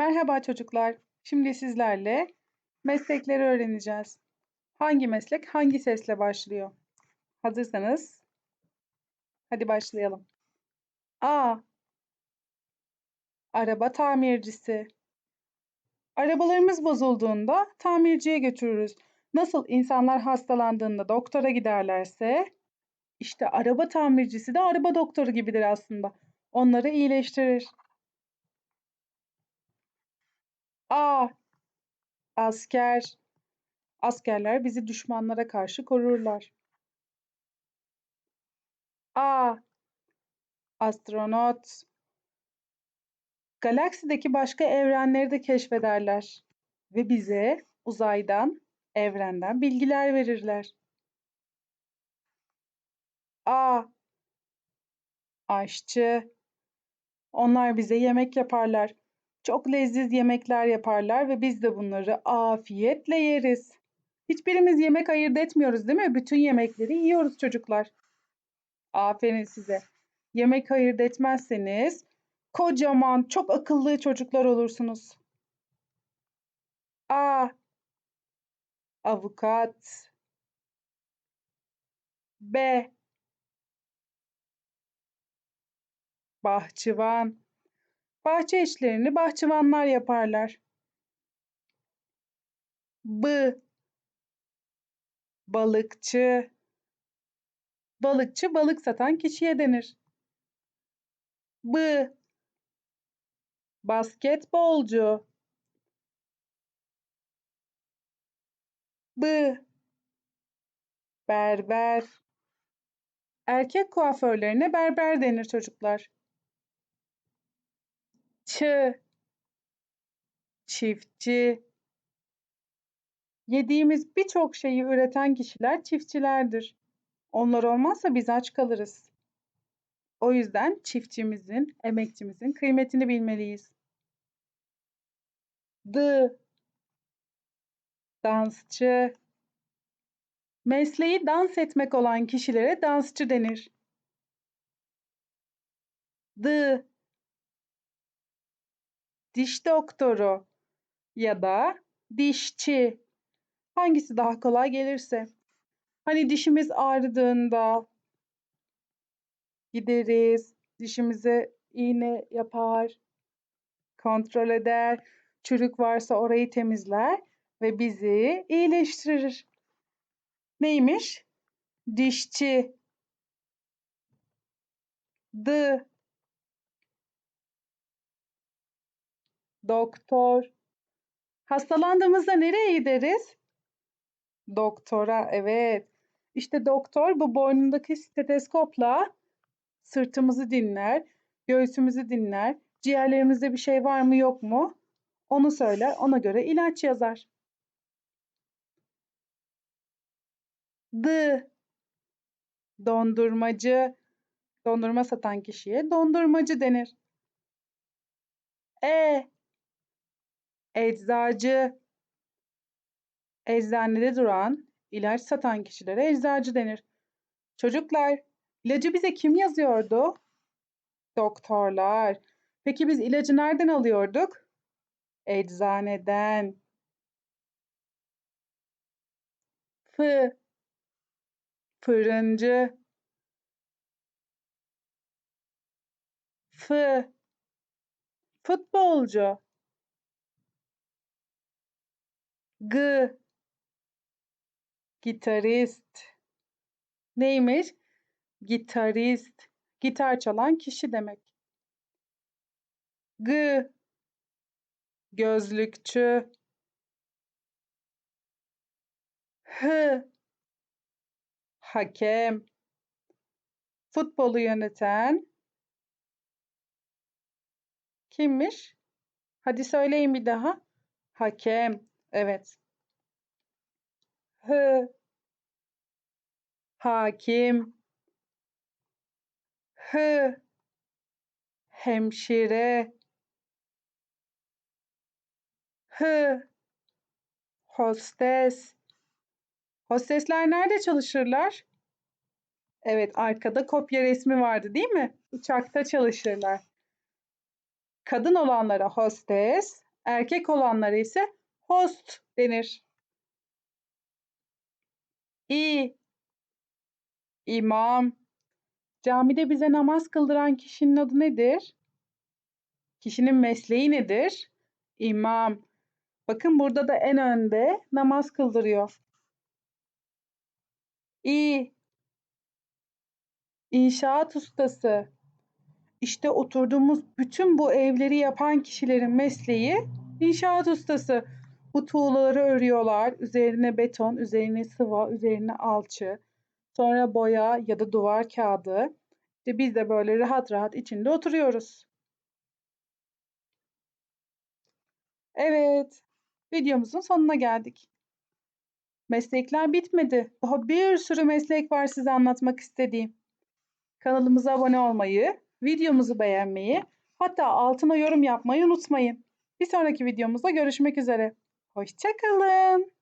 Merhaba çocuklar. Şimdi sizlerle meslekleri öğreneceğiz. Hangi meslek hangi sesle başlıyor? Hazırsanız hadi başlayalım. A. Araba tamircisi. Arabalarımız bozulduğunda tamirciye götürürüz. Nasıl insanlar hastalandığında doktora giderlerse işte araba tamircisi de araba doktoru gibidir aslında. Onları iyileştirir. A. Asker. Askerler bizi düşmanlara karşı korurlar. A. Astronot. Galaksideki başka evrenleri de keşfederler ve bize uzaydan, evrenden bilgiler verirler. A. Aşçı. Onlar bize yemek yaparlar. Çok lezzetli yemekler yaparlar ve biz de bunları afiyetle yeriz. Hiçbirimiz yemek ayırt etmiyoruz değil mi? Bütün yemekleri yiyoruz çocuklar. Aferin size. Yemek ayırt etmezseniz kocaman, çok akıllı çocuklar olursunuz. A. Avukat. B. Bahçıvan. Bahçe işlerini bahçıvanlar yaparlar. B. Balıkçı. Balıkçı balık satan kişiye denir. B. Basketbolcu. B. Berber. Erkek kuaförlerine berber denir çocuklar. Ç. Çiftçi. Yediğimiz birçok şeyi üreten kişiler çiftçilerdir. Onlar olmazsa biz aç kalırız. O yüzden çiftçimizin, emekçimizin kıymetini bilmeliyiz. D. Dansçı. Mesleği dans etmek olan kişilere dansçı denir. D. Diş doktoru ya da dişçi. Hangisi daha kolay gelirse. Hani dişimiz ağrıdığında gideriz, dişimize iğne yapar, kontrol eder, çürük varsa orayı temizler ve bizi iyileştirir. Neymiş? Dişçi. D. Doktor. Hastalandığımızda nereye gideriz? Doktora, evet. İşte doktor bu boynundaki steteskopla sırtımızı dinler, göğsümüzü dinler, ciğerlerimizde bir şey var mı yok mu onu söyler, ona göre ilaç yazar. D. Dondurmacı. Dondurma satan kişiye dondurmacı denir. E. Eczacı. Eczanede duran, ilaç satan kişilere eczacı denir. Çocuklar, ilacı bize kim yazıyordu? Doktorlar. Peki biz ilacı nereden alıyorduk? Eczaneden. F. Fırıncı. F. Futbolcu. G. Gitarist. Neymiş? Gitarist. Gitar çalan kişi demek. G. Gözlükçü. H. Hakem. Futbolu yöneten kimmiş? Hadi söyleyin bir daha. Hakem. Evet. H. Hakim. H. Hemşire. H. Hostes. Hostesler nerede çalışırlar? Evet, arkada kopya resmi vardı değil mi? Uçakta çalışırlar. Kadın olanlara hostes, Erkek olanlara ise host denir. İ. İmam. Camide bize namaz kıldıran kişinin adı nedir? Kişinin mesleği nedir? İmam. Bakın burada da en önde namaz kıldırıyor. İ. İnşaat ustası. İşte oturduğumuz bütün bu evleri yapan kişilerin mesleği inşaat ustası. Bu tuğlaları örüyorlar. Üzerine beton, üzerine sıva, üzerine alçı. Sonra boya ya da duvar kağıdı. İşte biz de böyle rahat rahat içinde oturuyoruz. Evet, videomuzun sonuna geldik. Meslekler bitmedi. Daha bir sürü meslek var size anlatmak istediğim. Kanalımıza abone olmayı, videomuzu beğenmeyi, hatta altına yorum yapmayı unutmayın. Bir sonraki videomuzda görüşmek üzere. Hoşçakalın.